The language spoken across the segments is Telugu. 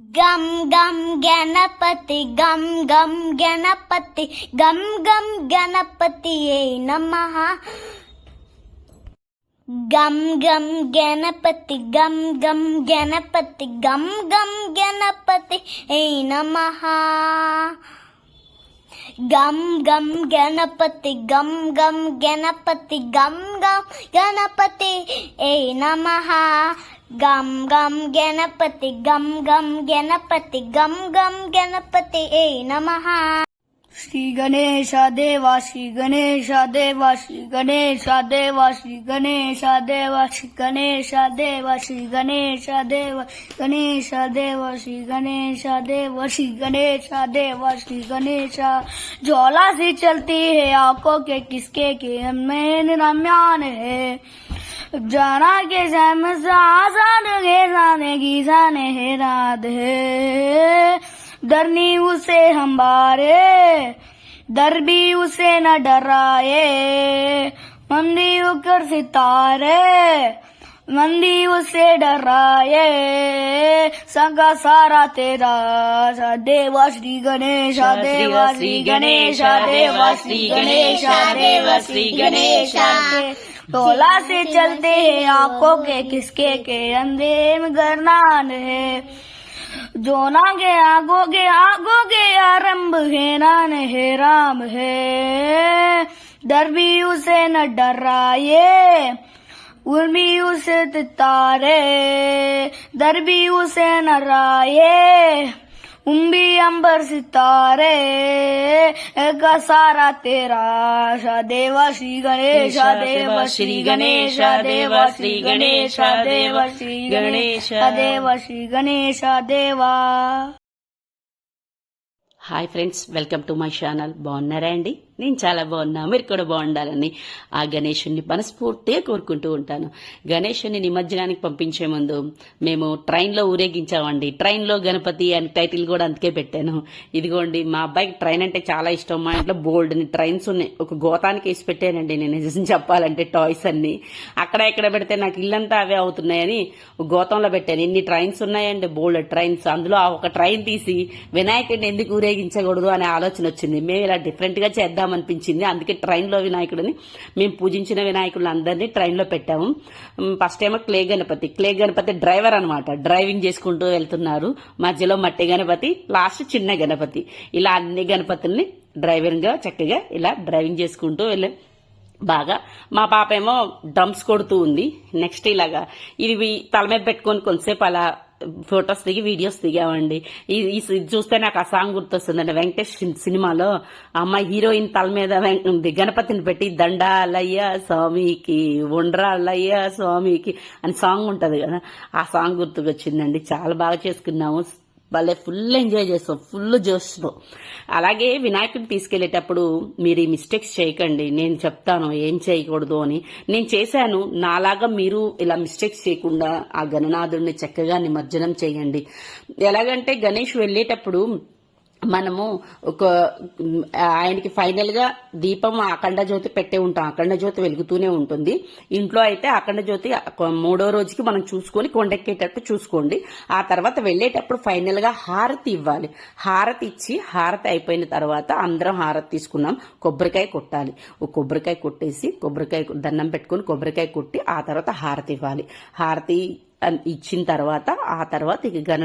గం గం గణపతి గం గం గణపతి గం గం గణపతి ఏ నమ? గం గం గణపతి గం గం గణపతి గం గం గణపతి ఏ నమ? గం గం గణపతి గం గం గణపతి గం గం గణపతి ఏ నమ? गम गम गणपति, गम गम गणपति, गम गम गणपति, ए नमः। श्री गणेश देवा, श्री गणेश देवा, श्री गणेश देवा, श्री गणेश देवा, श्री गणेश देवा, श्री गणेश देवा गणेश देवा, श्री गणेश देवा, श्री गणेश देवा, श्री गणेश। ज्वाला सी चलती है आँखों के, किसके, के मैन रम्यान है। जाना के सम आसान के जाने की जाने है है। डरनी उसे हमारे डर भी उसे न डराए। मंदी उकर सितारे मंदी उसे डराए। संगा सारा तेरा सा देवा श्री गणेश देवा श्री गणेश देवा श्री गणेश देवा श्री गणेश टोला से चलते हैं आँखों के किसके के अंधे में गरनान है। जोना के आगो के आगो के आरंभ है, नान है, राम है। डर भी उसे न डराए उर्मी उसे तारे डर भी उसे न राये उम्बी अंबर सितारे का सारा तेरा सा देवा श्री गणेश देव श्री गणेश देव श्री गणेश देव श्री गणेश देव श्री गणेश देवा hi friends welcome to my channel బాగున్నారా అండి నేను చాలా బాగున్నా మీరు కూడా బాగుండాలని ఆ గణేషుని మనస్ఫూర్తిగా కోరుకుంటూ ఉంటాను. గణేషుని నిమజ్జనానికి పంపించే ముందు మేము ట్రైన్లో ఊరేగించామండి. ట్రైన్లో గణపతి అని టైటిల్ కూడా అందుకే పెట్టాను. ఇదిగోండి మా అబ్బాయికి ట్రైన్ అంటే చాలా ఇష్టం. మా ఇంట్లో బోల్డ్ని ట్రైన్స్ ఉన్నాయి. ఒక గోతానికి వేసి పెట్టానండి నేను నిజం చెప్పాలంటే టాయ్స్ అన్ని. అక్కడ ఎక్కడ పెడితే నాకు ఇల్లంతా అవే అవుతున్నాయని గోతంలో పెట్టాను. ఇన్ని ట్రైన్స్ ఉన్నాయండి బోల్డ్ ట్రైన్స్. అందులో ఆ ఒక ట్రైన్ తీసి వినాయకుడిని ఎందుకు ఊరేగించకూడదు అనే ఆలోచన వచ్చింది. మేము ఇలా డిఫరెంట్గా చేద్దామనిపించింది. అందుకే ట్రైన్లో వినాయకుడిని మేము పూజించిన వినాయకులను అందరినీ ట్రైన్లో పెట్టాము. ఫస్ట్ ఏమో clay Ganapati. Clay Ganapati driver అనమాట డ్రైవింగ్ చేసుకుంటూ వెళ్తున్నారు. మధ్యలో మట్టి గణపతి లాస్ట్ చిన్న గణపతి. ఇలా అన్ని గణపతుల్ని డ్రైవింగ్గా చక్కగా ఇలా డ్రైవింగ్ చేసుకుంటూ వెళ్ళాం. బాగా మా పాప ఏమో డ్రమ్స్ కొడుతూ ఉంది. నెక్స్ట్ ఇలాగా ఇది తల మీద పెట్టుకొని కొంతసేపు అలా ఫొటోస్ దిగి వీడియోస్ దిగామండి. ఈ- ఇది చూస్తే నాకు ఆ సాంగ్ గుర్తొస్తుందండి. వెంకటేష్ సినిమాలో అమ్మ అమ్మాయి హీరోయిన్ తల మీద వెం- ఉంది గణపతిని పెట్టి దండాలయ్య స్వామికి ఉండ్రాలయ్య స్వామికి అని సాంగ్ ఉంటది కదా. ఆ సాంగ్ గుర్తుకొచ్చిందండి. చాలా బాగా చేసుకున్నాము. భలే ఫుల్ ఎంజాయ్ చేస్తాం ఫుల్ జోష్లో. అలాగే వినాయకుడిని తీసుకెళ్ళేటప్పుడు మీరు ఈ మిస్టేక్స్ చేయకండి నేను చెప్తాను ఏం చేయకూడదు అని. నేను చేశాను నాలాగా మీరు ఇలా మిస్టేక్స్ చేయకుండా ఆ గణనాథుడిని చక్కగా నిమజ్జనం చేయండి. ఎలాగంటే గణేష్ వెళ్ళేటప్పుడు మనము ఒక ఆయనకి ఫైనల్గా దీపం అఖండ జ్యోతి పెట్టే ఉంటాం. అఖండ జ్యోతి వెలుగుతూనే ఉంటుంది. ఇంట్లో అయితే అఖండ జ్యోతి మూడో రోజుకి మనం చూసుకొని కొండెక్కేటట్టు చూసుకోండి. ఆ తర్వాత వెళ్ళేటప్పుడు ఫైనల్గా హారతి ఇవ్వాలి. హారతి ఇచ్చి హారతి అయిపోయిన తర్వాత అందరం హారతి తీసుకున్నాం. కొబ్బరికాయ కొట్టాలి. ఒక కొబ్బరికాయ కొట్టేసి కొబ్బరికాయ దండం పెట్టుకొని కొబ్బరికాయ కొట్టి ఆ తర్వాత హారతి ఇవ్వాలి. హారతి ఇచ్చిన తర్వాత ఆ తర్వాత ఇక గణ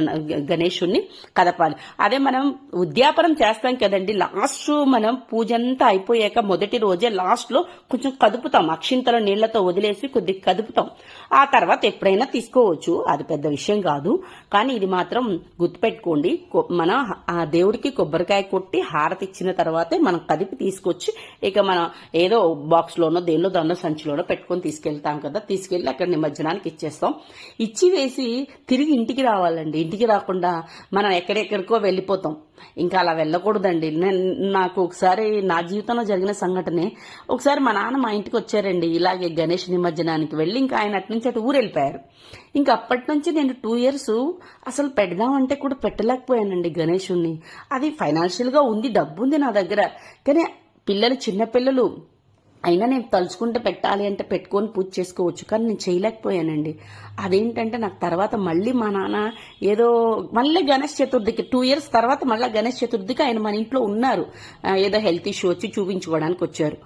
గణేశుణ్ణి కదపాలి. అదే మనం ఉద్యాపనం చేస్తాం కదండి లాస్ట్ మనం పూజ అంతా అయిపోయాక మొదటి రోజే లాస్ట్లో కొంచెం కదుపుతాం. అక్షింతల నీళ్ళతో వదిలేసి కొద్దిగా కదుపుతాం. ఆ తర్వాత ఎప్పుడైనా తీసుకోవచ్చు అది పెద్ద విషయం కాదు. కానీ ఇది మాత్రం గుర్తుపెట్టుకోండి మన ఆ దేవుడికి కొబ్బరికాయ కొట్టి హారతి ఇచ్చిన తర్వాతే మనం కదిపి తీసుకొచ్చి ఇక మనం ఏదో బాక్స్ లోనో దేనిలో దానిలో సంచిలోనో పెట్టుకొని తీసుకెళ్తాం కదా తీసుకెళ్ళి అక్కడ నిమజ్జనానికి ఇచ్చేస్తాం. ఇచ్చి వేసి తిరిగి ఇంటికి రావాలండి. ఇంటికి రాకుండా మనం ఎక్కడెక్కడికో వెళ్ళిపోతాం. ఇంకా అలా వెళ్ళకూడదండి. నేను నాకు ఒకసారి నా జీవితంలో జరిగిన సంఘటనే ఒకసారి మా నాన్న మా ఇంటికి వచ్చారండి. ఇలాగే గణేష్ నిమజ్జనానికి వెళ్ళి ఇంకా ఆయన అటు నుంచి అటు ఊరు వెళ్ళిపోయారు ఇంకా అప్పటి నుంచి నేను టూ ఇయర్స్ అసలు పెడదామంటే కూడా పెట్టలేకపోయానండి గణేషుణ్ణి. అది ఫైనాన్షియల్గా ఉంది డబ్బు ఉంది నా దగ్గర. కానీ పిల్లలు చిన్న పిల్లలు అయినా నేను తలుచుకుంటే పెట్టాలి అంటే పెట్టుకొని పూజ చేసుకోవచ్చు కానీ నేను చేయలేకపోయానండి. అదేంటంటే నాకు తర్వాత మళ్ళీ మా నాన్న ఏదో మళ్ళీ గణేష్ చతుర్థికి టూ ఇయర్స్ తర్వాత మళ్ళీ గణేష్ చతుర్థికి ఆయన మన ఇంట్లో ఉన్నారు. ఏదో హెల్త్ ఇష్యూ వచ్చి చూపించుకోవడానికి వచ్చారు.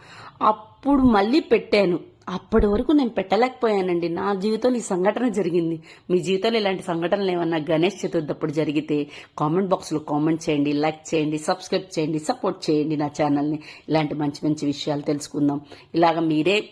అప్పుడు మళ్ళీ పెట్టాను. అప్పటి వరకు నేను పెట్టలేకపోయానండి. నా జీవితంలో ఈ సంఘటన జరిగింది. మీ జీవితంలో ఇలాంటి సంఘటనలు ఏమన్నా గణేష్ చతుర్థి అప్పుడు జరిగితే కామెంట్ బాక్స్లో కామెంట్ చేయండి లైక్ చేయండి సబ్స్క్రైబ్ చేయండి సపోర్ట్ చేయండి నా ఛానల్ని. ఇలాంటి మంచి మంచి విషయాలు తెలుసుకుందాం. ఇలాగ మీరే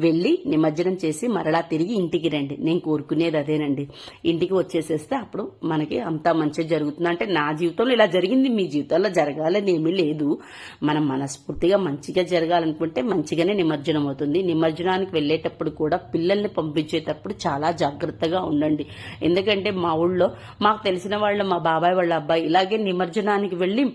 వెళ్ళి నిమజ్జనం చేసి మరలా తిరిగి ఇంటికి రండి. నేను కోరుకునేది అదేనండి. ఇంటికి వచ్చేసేస్తే అప్పుడు మనకి అంతా మంచిగా జరుగుతుంది. అంటే నా జీవితంలో ఇలా జరిగింది మీ జీవితంలో జరగాలని ఏమీ లేదు. మనం మనస్ఫూర్తిగా మంచిగా జరగాలనుకుంటే మంచిగానే నిమజ్జనం అవుతుంది. నిమజ్జనానికి వెళ్ళేటప్పుడు కూడా పిల్లల్ని పంపించేటప్పుడు చాలా జాగ్రత్తగా ఉండండి. ఎందుకంటే మా ఊళ్ళో మాకు తెలిసిన వాళ్ళు మా బాబాయ్ వాళ్ళ అబ్బాయి ఇలాగే నిమజ్జనానికి వెళ్ళి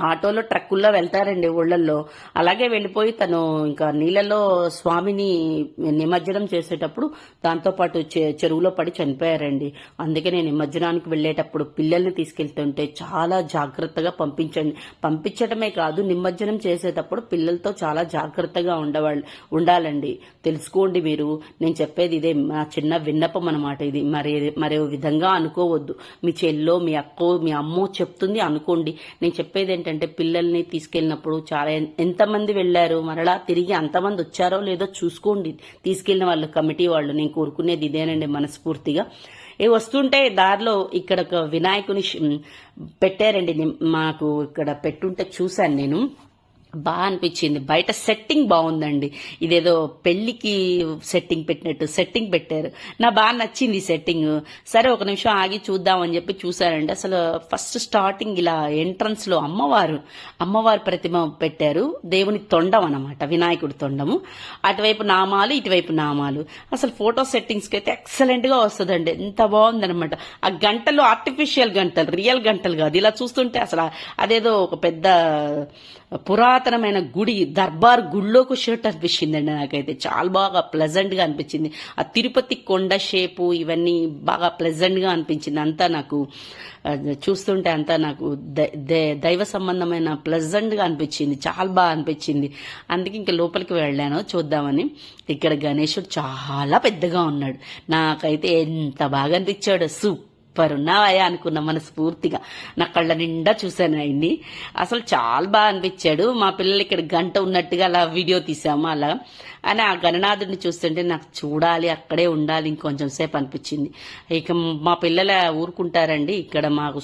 ఆటోలో ట్రక్కుల్లో వెళ్తారండి ఊళ్ళల్లో. అలాగే వెళ్ళిపోయి తను ఇంకా నీళ్ళలో స్వామిని నిమజ్జనం చేసేటప్పుడు దాంతోపాటు చె- చెరువులో పడి చనిపోయారండి. అందుకే నేను నిమజ్జనానికి వెళ్ళేటప్పుడు పిల్లల్ని తీసుకెళ్తుంటే చాలా జాగ్రత్తగా పంపించండి. పంపించడమే కాదు నిమజ్జనం చేసేటప్పుడు పిల్లలతో చాలా జాగ్రత్తగా ఉండవాళ్ళు ఉండాలండి. తెలుసుకోండి మీరు. నేను చెప్పేది ఇదే. మా చిన్న విన్నపం అనమాట ఇది. మరి మరో విధంగా అనుకోవద్దు. మీ చెల్లో మీ అక్కో మీ అమ్మో చెప్తుంది అనుకోండి. నేను చెప్పేది ఏంటంటే పిల్లల్ని తీసుకెళ్ళినప్పుడు చాలా ఎంతమంది వెళ్ళారు మరలా తిరిగి అంతమంది వచ్చారో లేదో చూసుకోండి. తీసుకెళ్ళిన వాళ్ళు కమిటీ వాళ్ళు నేను కోరుకునేది ఇదేనండి మనస్ఫూర్తిగా. ఏ వస్తుంటే దారిలో ఇక్కడ ఒక వినాయకుని పెట్టారండి. మాకు ఇక్కడ పెట్టుంటే చూశాను నేను. బాగా అనిపించింది. బయట సెట్టింగ్ బాగుందండి. ఇదేదో పెళ్ళికి సెట్టింగ్ పెట్టినట్టు సెట్టింగ్ పెట్టారు. నా బాగా నచ్చింది సెట్టింగ్ సరే ఒక నిమిషం ఆగి చూద్దామని చెప్పి చూసారండి అసలు ఫస్ట్ స్టార్టింగ్ ఇలా ఎంట్రన్స్లో అమ్మవారు అమ్మవారి ప్రతిమ పెట్టారు. దేవుని తొండం అనమాట వినాయకుడి తొండము. అటువైపు నామాలు ఇటువైపు నామాలు. అసలు ఫోటో సెట్టింగ్స్కి అయితే ఎక్సలెంట్గా వస్తుందండి. ఎంత బాగుందనమాట ఆ గంటలు ఆర్టిఫిషియల్ గంటలు రియల్ గంటలు కాదు. ఇలా చూస్తుంటే అసలు అదేదో ఒక పెద్ద పురాతన పురాతనమైన గుడి దర్బార్ గుడిలోకి షర్ట్ అనిపించిందండి నాకైతే. చాలా బాగా ప్లెజెంట్గా అనిపించింది. ఆ తిరుపతి కొండ షేపు ఇవన్నీ బాగా ప్లెజెంట్గా అనిపించింది. అంతా నాకు చూస్తుంటే అంతా నాకు దైవ సంబంధమైన ప్లెజెంట్గా అనిపించింది. చాలా బాగా అనిపించింది. అందుకే ఇంకా లోపలికి వెళ్ళాను. చూద్దామని. ఇక్కడ గణేశుడు చాలా పెద్దగా ఉన్నాడు. నాకైతే ఎంత బాగా అనిపించాడు. సూప్ సూపర్ ఉన్నావయ్యా అనుకున్నా మనస్ఫూర్తిగా నా కళ్ళ నిండా చూశాను ఆయన్ని. అసలు చాలా బాగా అనిపించాడు. మా పిల్లలు ఇక్కడ గంట ఉన్నట్టుగా అలా వీడియో తీసాము అలా. అని ఆ గణనాథుడిని చూస్తుంటే నాకు చూడాలి అక్కడే ఉండాలి ఇంకొంచెం సేపు అనిపించింది. ఇక మా పిల్లల ఊరుకుంటారండి. ఇక్కడ మా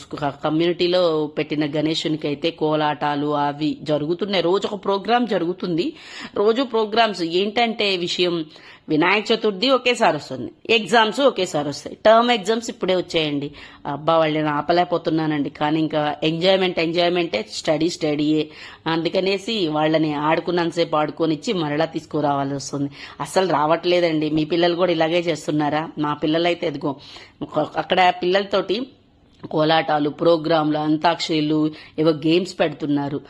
కమ్యూనిటీలో పెట్టిన గణేశునికి అయితే కోలాటాలు అవి జరుగుతున్నాయి. రోజు ఒక ప్రోగ్రామ్ జరుగుతుంది. రోజు ప్రోగ్రామ్స్ ఏంటంటే విషయం వినాయక చతుర్థి ఒకేసారి వస్తుంది. ఎగ్జామ్స్ ఒకేసారి వస్తాయి. టర్మ్ ఎగ్జామ్స్ ఇప్పుడే వచ్చాయండి. అబ్బా వాళ్ళు నేను ఆపలేకపోతున్నానండి. కానీ ఇంకా ఎంజాయ్మెంట్ ఎంజాయ్మెంటే స్టడీ స్టడీయే అందుకనేసి వాళ్ళని ఆడుకున్నంతసేపు ఆడుకొనిచ్చి మరలా తీసుకురావాల్సి వస్తుంది. అస్సలు రావట్లేదండి. మీ పిల్లలు కూడా ఇలాగే చేస్తున్నారా? మా పిల్లలైతే ఎదుగో అక్కడ పిల్లలతోటి కోలాటాలు ప్రోగ్రాంలు అంతాక్షరీలు ఏవో గేమ్స్ పెడుతున్నారు.